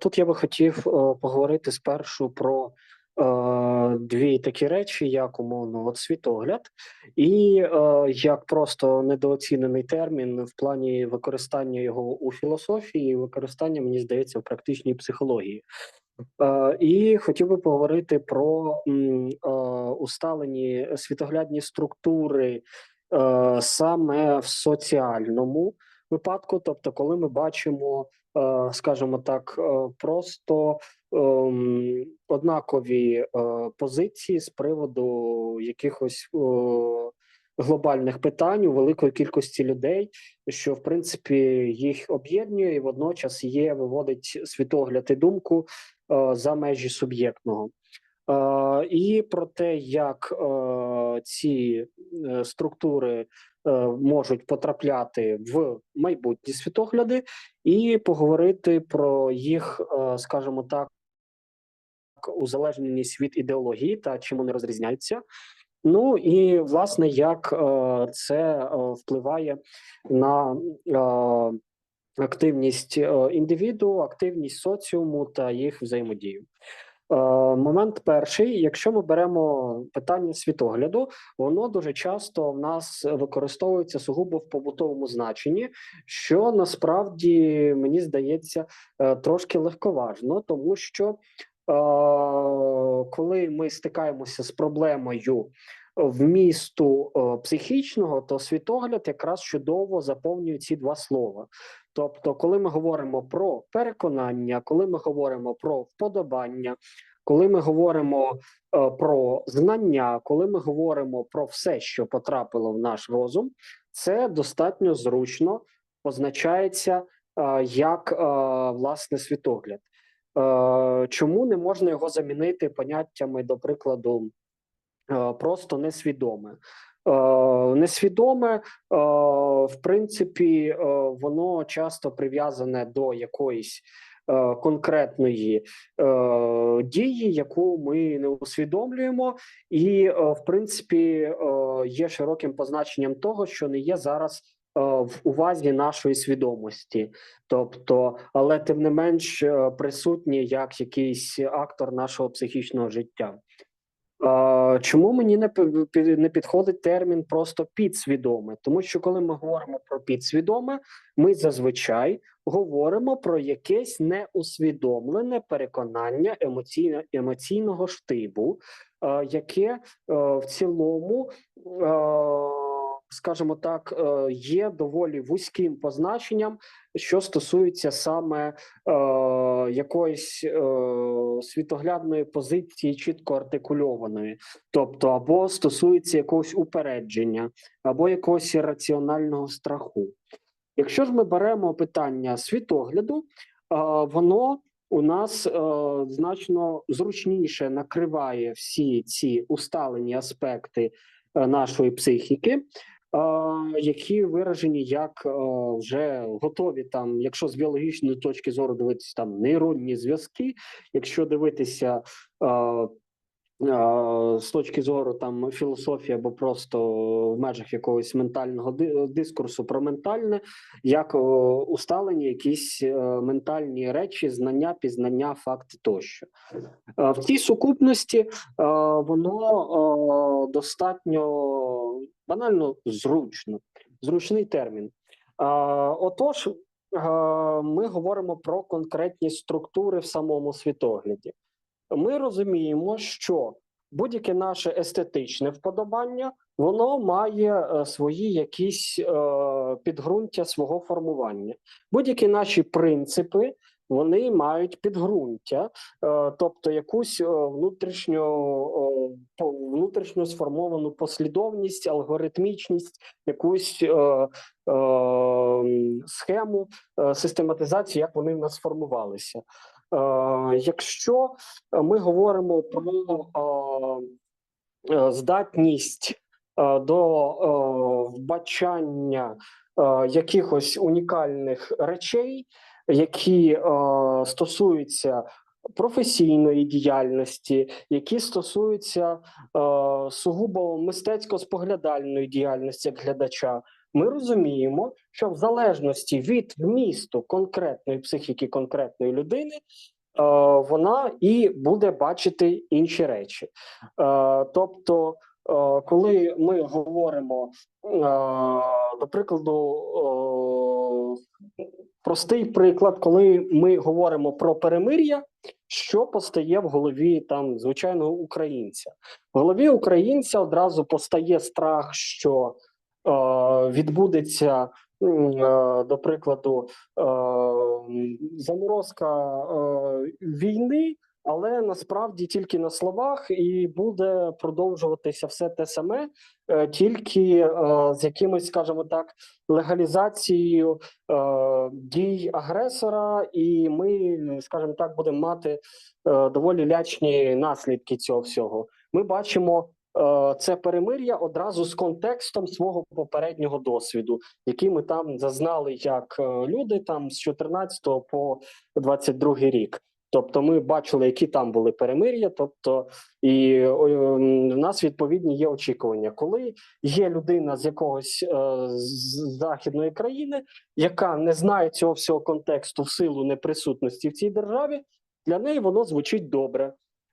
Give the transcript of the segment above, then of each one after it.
Тут я би хотів е, поговорити спершу про е, дві такі речі, як умовно от світогляд, і е, як просто недооцінений термін в плані використання його у філософії, використання, мені здається, в практичній психології. І хотів би поговорити про усталені світоглядні структури саме в соціальному випадку, тобто, коли ми бачимо, скажімо так, е, просто ем, однакові е, позиції з приводу якихось е, глобальних питань у великої кількості людей, що в принципі їх об'єднує і водночас є, виводить світогляд і думку е, за межі суб'єктного. І про те, як е, ці е, структури е, можуть потрапляти в майбутні світогляди, і поговорити про їх, скажімо так, узалежненість від ідеології та чим вони розрізняються. Ну і власне, як це впливає на активність індивіду, активність соціуму та їх взаємодію. Е, Момент перший, якщо ми беремо питання світогляду, воно дуже часто в нас використовується сугубо в побутовому значенні, що насправді мені здається е, трошки легковажно, тому що е, коли ми стикаємося з проблемою вмісту психічного, то світогляд якраз чудово заповнює ці два слова. Тобто, коли ми говоримо про переконання, коли ми говоримо про вподобання, коли ми говоримо е, про знання, коли ми говоримо про все, що потрапило в наш розум, це достатньо зручно позначається е, як е, власне світогляд. Е, чому не можна його замінити поняттями, до прикладу, е, просто несвідоме? Е, Несвідоме, е, в принципі, е, воно часто прив'язане до якоїсь конкретної дії, яку ми не усвідомлюємо, і в принципі є широким позначенням того, що не є зараз в увазі нашої свідомості, тобто, але тим не менш присутній як якийсь актор нашого психічного життя. Чому мені не не підходить термін просто підсвідоме? Тому що коли ми говоримо про підсвідоме, ми зазвичай говоримо про якесь неусвідомлене переконання емоційно, емоційного штибу, яке в цілому, скажімо так, е, є доволі вузьким позначенням, що стосується саме е, якоїсь е, світоглядної позиції, чітко артикульованої, тобто або стосується якогось упередження, або якогось раціонального страху. Якщо ж ми беремо питання світогляду, воно у нас значно зручніше накриває всі ці усталені аспекти нашої психіки, які виражені як е, вже готові там, якщо з біологічної точки зору дивитися там нейронні зв'язки, якщо дивитися е, е, з точки зору там філософії або просто в межах якогось ментального дискурсу про ментальне, як усталені якісь ментальні речі, знання, пізнання, факти тощо. В цій сукупності воно достатньо банально зручно, зручний термін. Отож, ми говоримо про конкретні структури в самому світогляді. Ми розуміємо, що будь-яке наше естетичне вподобання воно має е, свої якісь е, підґрунтя свого формування. Будь-які наші принципи вони мають підґрунтя, е, тобто якусь е, внутрішньо, е, внутрішньо сформовану послідовність, алгоритмічність, якусь схему систематизації, як вони в нас сформувалися. Якщо ми говоримо про здатність до вбачання якихось унікальних речей, які е, стосуються професійної діяльності, які стосуються е, сугубо мистецько-споглядальної діяльності як глядача, ми розуміємо, що в залежності від вмісту конкретної психіки конкретної людини, е, вона і буде бачити інші речі. Е, тобто, е, коли ми говоримо, е, до прикладу, е, простий приклад, коли ми говоримо про перемир'я, що постає в голові там звичайного українця? В голові українця одразу постає страх, що е, відбудеться, е, до прикладу, е, заморозка е, війни, але насправді тільки на словах, і буде продовжуватися все те саме, е, тільки е, з якимось, скажімо так, легалізацією е, дій агресора, і ми, скажімо так, будемо мати доволі лячні наслідки цього всього. Ми бачимо це перемир'я одразу з контекстом свого попереднього досвіду, який ми там зазнали як люди там з 14 по 22 рік. Тобто, ми бачили, які там були перемир'я. Тобто, і о, в нас відповідні є очікування, коли є людина з якогось е, з західної країни, яка не знає цього всього контексту в силу неприсутності в цій державі, для неї воно звучить добре.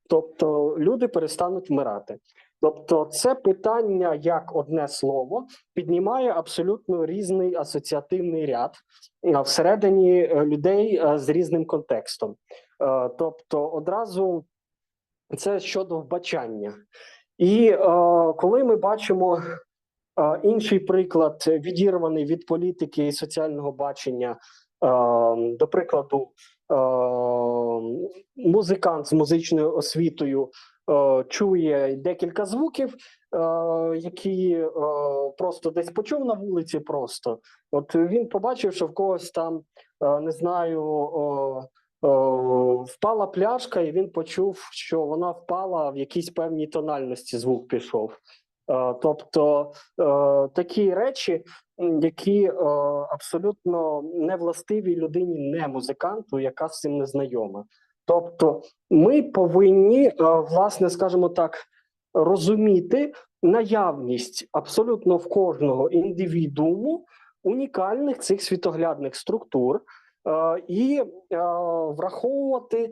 Тобто люди перестануть вмирати. Тобто, це питання як одне слово піднімає абсолютно різний асоціативний ряд всередині е, людей е, з різним контекстом. Е, Тобто, одразу це щодо вбачання. І е, коли ми бачимо е, інший приклад, відірваний від політики і соціального бачення, до прикладу, музикант з музичною освітою чує декілька звуків, які просто десь почув на вулиці. Просто от він побачив, що в когось там не знаю. О, Впала пляшка, і він почув, що вона впала в якійсь певній тональності. Звук пішов. Е, Тобто е, такі речі, які е, абсолютно не властиві людині, не музиканту, яка з цим не знайома. Тобто, ми повинні, е, власне, скажімо так, розуміти наявність абсолютно в кожного індивідууму унікальних цих світоглядних структур. Е, І е, враховувати е,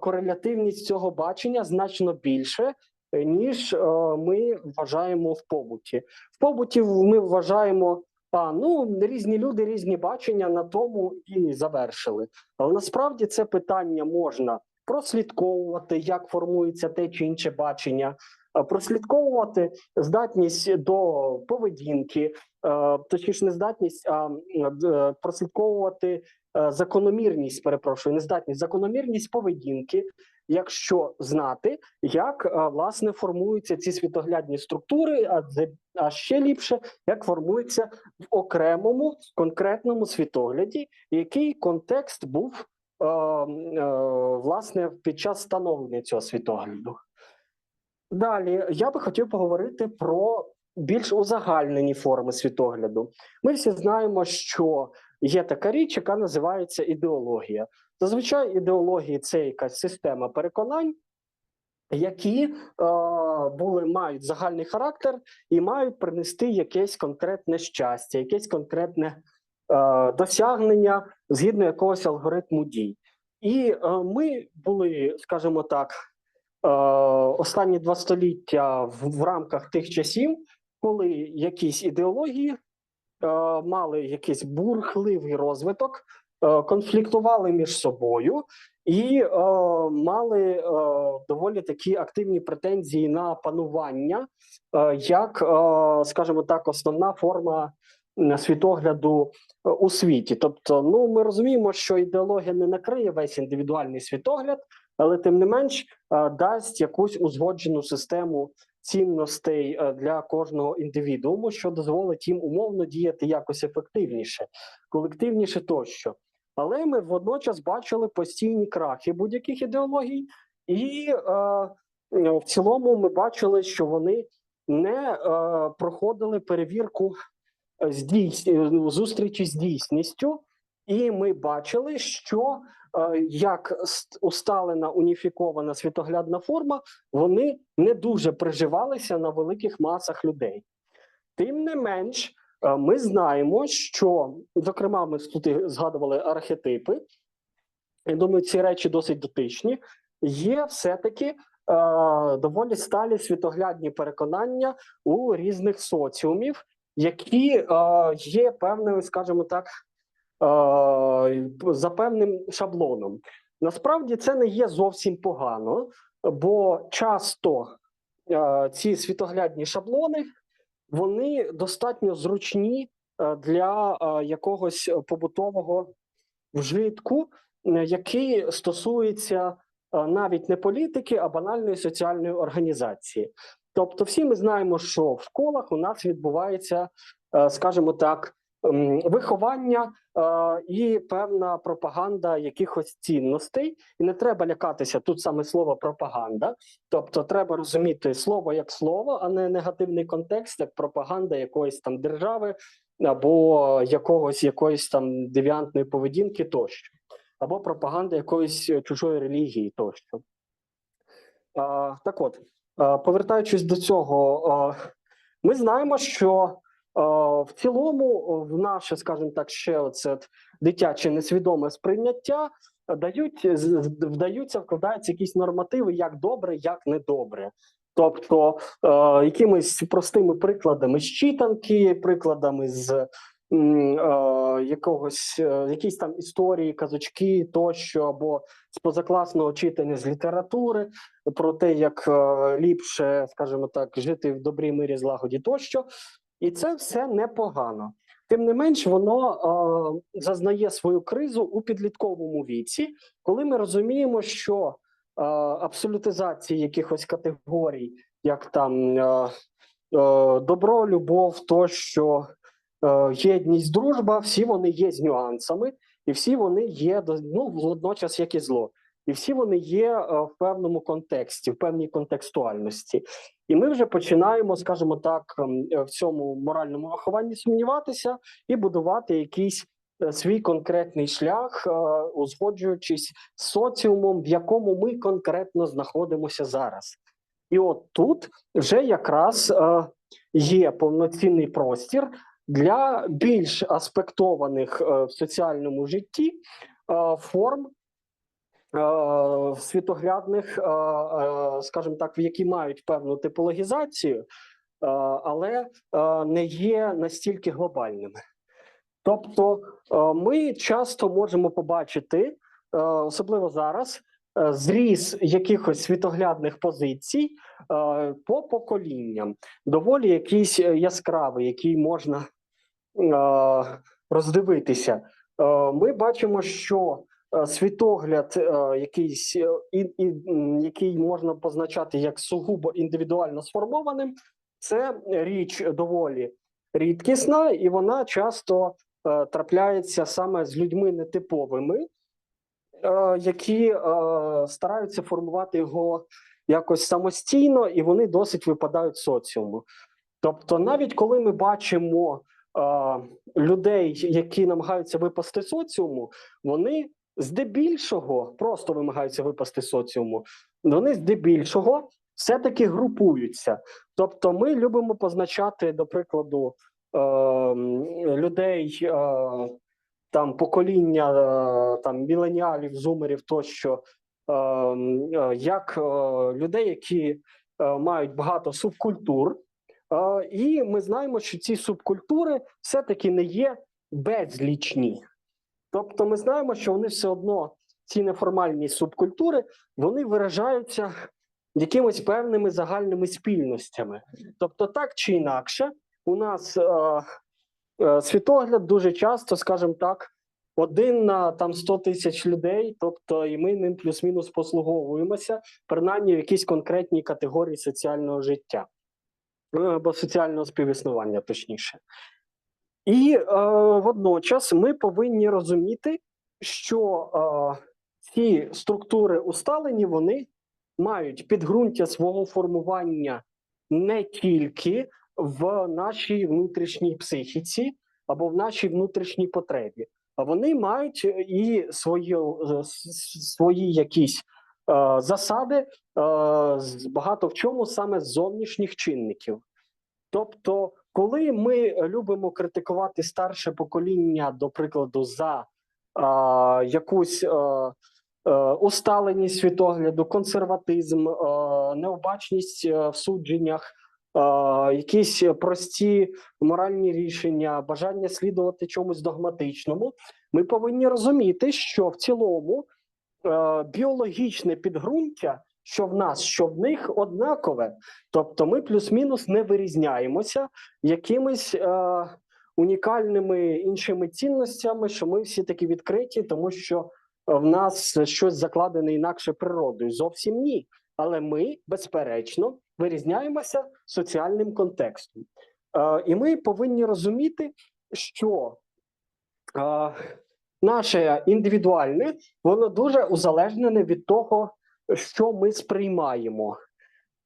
корелятивність цього бачення значно більше, ніж ми вважаємо в побуті. В побуті ми вважаємо, а ну різні люди, різні бачення на тому і завершили. Але насправді це питання можна прослідковувати, як формується те чи інше бачення, прослідковувати здатність до поведінки, е, точніше, не здатність, а е, прослідковувати е, закономірність, перепрошую, не здатність, закономірність поведінки, якщо знати, як е, власне формуються ці світоглядні структури, а це- а ще ліпше, як формуються в окремому конкретному світогляді, який контекст був е, е, власне під час становлення цього світогляду. Далі я би хотів поговорити про більш узагальнені форми світогляду. Ми всі знаємо, що є така річ, яка називається ідеологія. Зазвичай ідеології це якась система переконань, які е, були мають загальний характер і мають принести якесь конкретне щастя, якесь конкретне е, досягнення згідно якогось алгоритму дій. І е, ми були, скажімо так, останні два століття в, рамках тих часів, коли якісь ідеології е, мали якийсь бурхливий розвиток, е, конфліктували між собою і е, мали е, доволі такі активні претензії на панування, е, як, е, скажімо так, основна форма світогляду е, у світі. Тобто, ну ми розуміємо, що ідеологія не накриє весь індивідуальний світогляд, але тим не менш е, дасть якусь узгоджену систему цінностей е, для кожного індивідууму, що дозволить їм умовно діяти якось ефективніше, колективніше тощо. Але ми водночас бачили постійні крахи будь-яких ідеологій, і е, в цілому ми бачили, що вони не е, проходили перевірку е, здійс... е, зустрічі з дійсністю, і ми бачили, що е, як усталена уніфікована світоглядна форма, вони не дуже приживалися на великих масах людей. Тим не менш, Е, Ми знаємо, що зокрема, ми тут згадували архетипи. Я думаю, ці речі досить дотичні. Є все-таки е, доволі сталі світоглядні переконання у різних соціумів, які е, є певною, скажімо так, за певним шаблоном. Насправді це не є зовсім погано, бо часто е, ці світоглядні шаблони вони достатньо зручні е, для е, якогось побутового вжитку, е, який стосується е, навіть не політики, а банальної соціальної організації. Тобто, всі ми знаємо, що в школах у нас відбувається, е, скажімо так, виховання е, і певна пропаганда якихось цінностей, і не треба лякатися тут саме слово пропаганда. Тобто, треба розуміти слово як слово, а не негативний контекст, як пропаганда якоїсь там держави або якогось якоїсь там девіантної поведінки тощо, або пропаганда якоїсь е, чужої релігії тощо. А, так от, а, повертаючись до цього, а, ми знаємо, що в цілому в наше, скажімо так, ще оце дитяче несвідоме сприйняття дають з- з- вдаються, вкладаються якісь нормативи, як добре, як недобре. Тобто е, якимись простими прикладами з читанки, прикладами з е, якогось е, якісь там історії, казочки тощо, або з позакласного читання з літератури про те, як е, ліпше, скажімо так, жити в добрій мирі злагоді тощо. І це все непогано. Тим не менш, воно е, зазнає свою кризу у підлітковому віці, коли ми розуміємо, що е, абсолютизації якихось категорій, як там е, е, добро, любов, тощо, е, єдність, дружба, всі вони є з нюансами, і всі вони є ну, водночас як і зло. І всі вони є е, в певному контексті, в певній контекстуальності. І ми вже починаємо, скажімо так, ем, е, в цьому моральному вихованні сумніватися і будувати якийсь е, свій конкретний шлях, узгоджуючись з соціумом, в якому ми конкретно знаходимося зараз. І от тут вже якраз є повноцінний простір для більш аспектованих в соціальному житті форм світоглядних, е, е, скажімо так, які мають певну типологізацію, е, але е, не є настільки глобальними. Тобто, е, ми часто можемо побачити, е, особливо зараз, е, зріз якихось світоглядних позицій е, по поколінням, доволі якийсь е, яскравий, який можна е, роздивитися. Е, Ми бачимо, що е, світогляд, е, якийсь, е, і, і, який можна позначати як сугубо індивідуально сформованим, це річ доволі рідкісна, і вона часто е, трапляється саме з людьми нетиповими, е, які е, стараються формувати його якось самостійно, і вони досить випадають соціуму. Тобто, навіть коли ми бачимо е, людей, які намагаються випасти соціуму, вони здебільшого просто намагаються випасти соціуму, вони здебільшого все-таки групуються. Тобто, ми любимо позначати, до прикладу, е, людей е, там покоління е, там міленіалів, зумерів тощо, е, е, як е, людей, які е, мають багато субкультур. Е, І ми знаємо, що ці субкультури все-таки не є безлічні. Тобто, ми знаємо, що вони все одно, ці неформальні субкультури, вони виражаються якимись певними загальними спільностями. Тобто, так чи інакше, у нас е, е, світогляд дуже часто, скажімо так, один на там 100 тисяч людей, тобто і ми ним плюс-мінус послуговуємося, принаймні в якійсь конкретній категорії соціального життя е, або соціального співіснування, точніше. І е, водночас ми повинні розуміти, що е, ці структури усталені, вони мають підґрунтя свого формування не тільки в нашій внутрішній психіці або в нашій внутрішній потребі, а вони мають і свої, е, свої якісь е, засади е, багато в чому саме з зовнішніх чинників. Тобто, коли ми любимо критикувати старше покоління, до прикладу, за е, якусь е, е, усталеність світогляду, консерватизм, е, необачність е, в судженнях, е, якісь прості моральні рішення, бажання слідувати чомусь догматичному, ми повинні розуміти, що в цілому е, біологічне підґрунтя, що в нас, що в них, однакове. Тобто, ми плюс-мінус не вирізняємося якимись е, унікальними іншими цінностями, що ми всі такі відкриті, тому що в нас щось закладене інакше природою. Зовсім ні. Але ми, безперечно, вирізняємося соціальним контекстом. Е, і ми повинні розуміти, що е, наше індивідуальне, воно дуже узалежнене від того, що ми сприймаємо.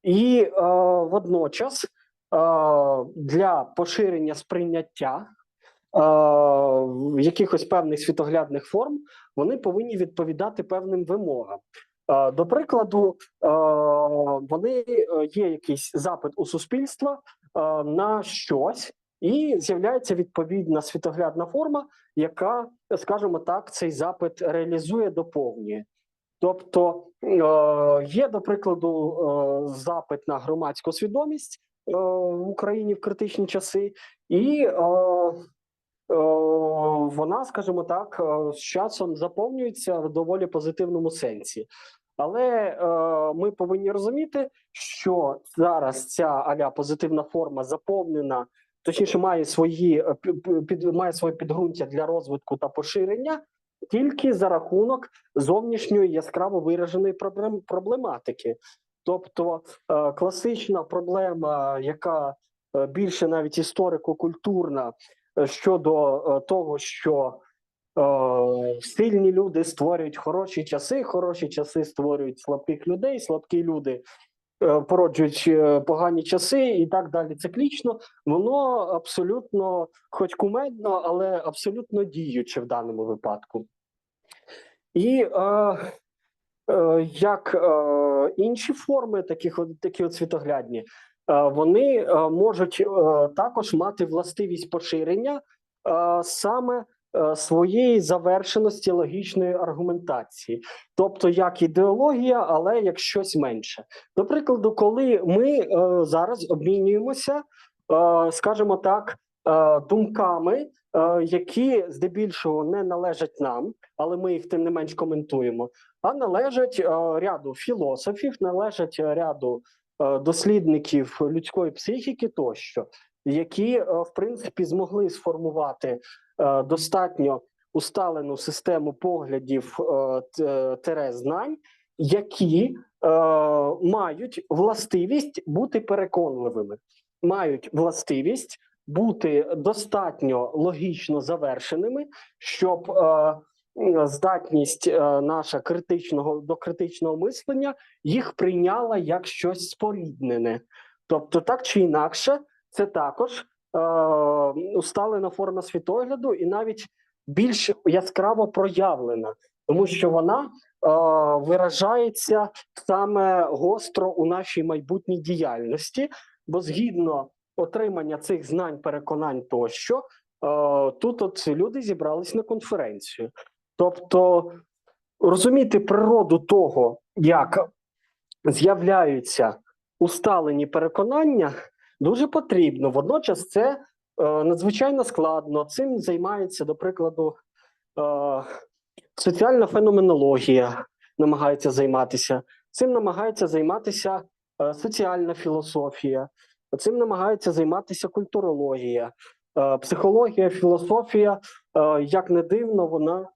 І е, водночас е, для поширення сприйняття е, якихось певних світоглядних форм вони повинні відповідати певним вимогам. Е, до прикладу, е, вони е, є якийсь запит у суспільства на щось, і з'являється відповідна світоглядна форма, яка, скажімо так, цей запит реалізує, доповнює. Тобто е, є, до прикладу, е, запит на громадську свідомість е, в Україні в критичні часи, і вона, скажімо так, з часом заповнюється в доволі позитивному сенсі. Але е, ми повинні розуміти, що зараз ця аля позитивна форма заповнена, точніше, має свої під має своє підґрунтя для розвитку та поширення тільки за рахунок зовнішньої яскраво вираженої проблематики. Тобто е, класична проблема, яка е, більше навіть історико-культурна е, щодо того, що сильні люди створюють хороші часи, хороші часи створюють слабких людей, слабкі люди е, породжують е, погані часи і так далі. Циклічно, воно абсолютно, хоч кумедно, але абсолютно діюче в даному випадку. І е, е, як е, інші форми, такі от світоглядні, е, вони е, можуть е, також мати властивість поширення е, саме своєї завершеності логічної аргументації, тобто як ідеологія, але як щось менше. До прикладу, коли ми е, зараз обмінюємося, е, скажімо так, е, думками, е, які здебільшого не належать нам, але ми їх тим не менш коментуємо, а належать е, ряду філософів, належать ряду е, дослідників людської психіки тощо, які е, в принципі змогли сформувати е, достатньо усталену систему поглядів е, тере знань, які е, мають властивість бути переконливими, мають властивість бути достатньо логічно завершеними, щоб е, здатність е, наша критичного до критичного мислення їх прийняла як щось споріднене. Тобто, так чи інакше, це також е, усталена форма світогляду, і навіть більш яскраво проявлена, тому що вона е, виражається саме гостро у нашій майбутній діяльності, бо згідно отримання цих знань, переконань тощо, е, тут от люди зібрались на конференцію. Тобто розуміти природу того, як з'являються усталені переконання, дуже потрібно. Водночас це е, надзвичайно складно. Цим займається, до прикладу, е, соціальна феноменологія намагається займатися. Цим намагається займатися е, соціальна філософія, цим намагається займатися культурологія, психологія, філософія. Як не дивно, вона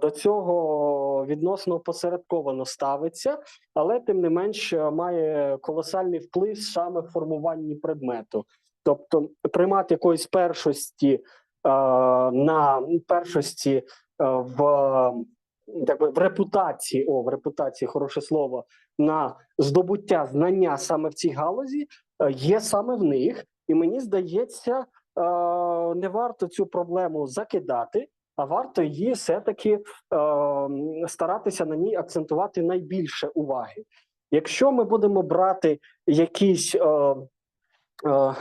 до цього відносно посередковано ставиться, але тим не менш е, має колосальний вплив саме в формуванні предмету. Тобто примат якоїсь першості е, на першості е, в, так в репутації, о, в репутації хороше слово, на здобуття знання саме в цій галузі е, є саме в них, і мені здається, е, не варто цю проблему закидати, а варто її все-таки е, старатися на ній акцентувати найбільше уваги. Якщо ми будемо брати якісь е, е,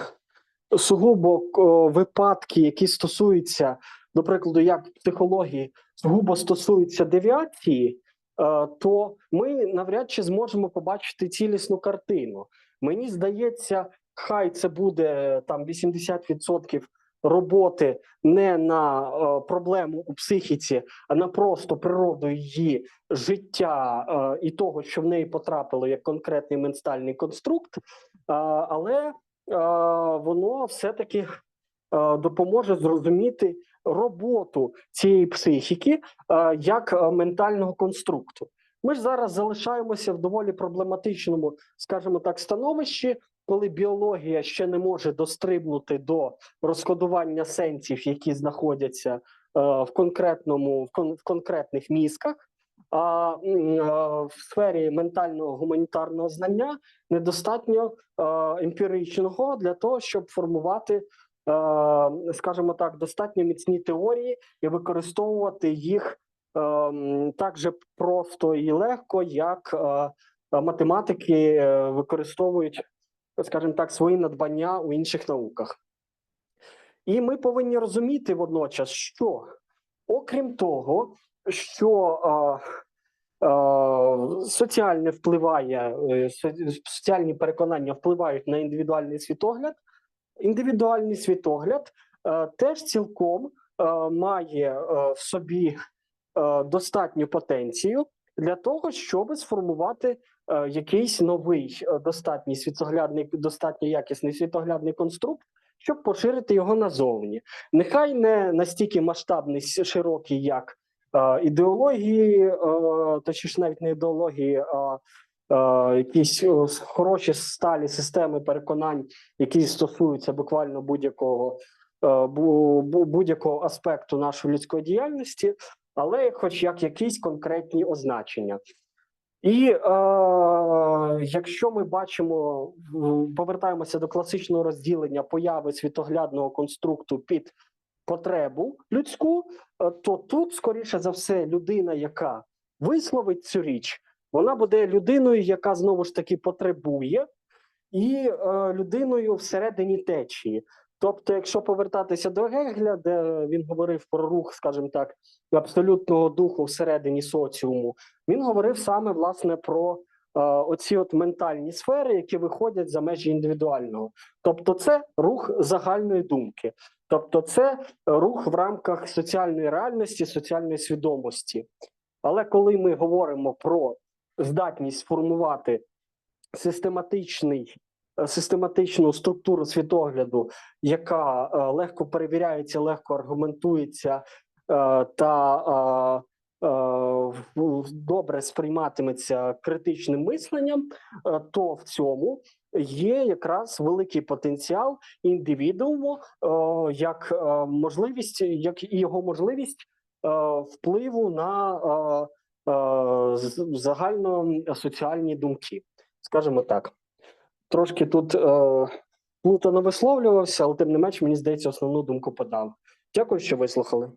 сугубо о, випадки, які стосуються, до прикладу, як психології, сугубо стосуються девіації, е, то ми навряд чи зможемо побачити цілісну картину. Мені здається, хай це буде там 80% роботи не на е, проблему у психіці, а на просто природу її життя е, і того, що в неї потрапило як конкретний ментальний конструкт, е, але воно все-таки допоможе зрозуміти роботу цієї психіки як ментального конструкту. Ми ж зараз залишаємося в доволі проблематичному, скажімо так, становищі, коли біологія ще не може дострибнути до розкодування сенсів, які знаходяться е, в конкретному в, кон, в конкретних мізках. А е, в сфері ментального гуманітарного знання недостатньо е, емпіричного для того, щоб формувати, скажімо так, достатньо міцні теорії і використовувати їх так же просто і легко, як математики використовують, скажімо так, свої надбання у інших науках. І ми повинні розуміти водночас, що окрім того, що е, е, соціальне впливає, е, соціальні переконання впливають на індивідуальний світогляд, індивідуальний світогляд е, теж цілком е, має е, в собі е, достатню потенцію для того, щоб сформувати якийсь новий е, достатній світоглядний, достатньо якісний світоглядний конструкт, щоб поширити його назовні. Нехай не настільки масштабний, широкий, як е, ідеології, е, точніше навіть не ідеології, а е, якісь е, хороші сталі системи переконань, які стосуються буквально будь-якого е, бу- бу- будь-якого аспекту нашої людської діяльності, але хоч як якісь конкретні означення. І е, якщо ми бачимо, повертаємося до класичного розділення появи світоглядного конструкту під потребу людську, е, то тут, скоріше за все, людина, яка висловить цю річ, вона буде людиною, яка знову ж таки потребує, і е, людиною всередині течії. Тобто, якщо повертатися до Гегеля, де він говорив про рух, скажімо так, абсолютного духу всередині соціуму, він говорив саме власне про е, оці от ментальні сфери, які виходять за межі індивідуального. Тобто, це рух загальної думки, тобто, це рух в рамках соціальної реальності, соціальної свідомості. Але коли ми говоримо про здатність формувати систематичний, систематичну структуру світогляду, яка е, легко перевіряється, легко аргументується е, та е, е, добре сприйматиметься критичним мисленням, е, то в цьому є якраз великий потенціал індивідууму, е, як е, можливість, як і його можливість е, впливу на е, е, загально соціальні думки, скажімо так. Трошки тут е, плутано висловлювався, але тим не менш, мені здається, основну думку подав. Дякую, що вислухали.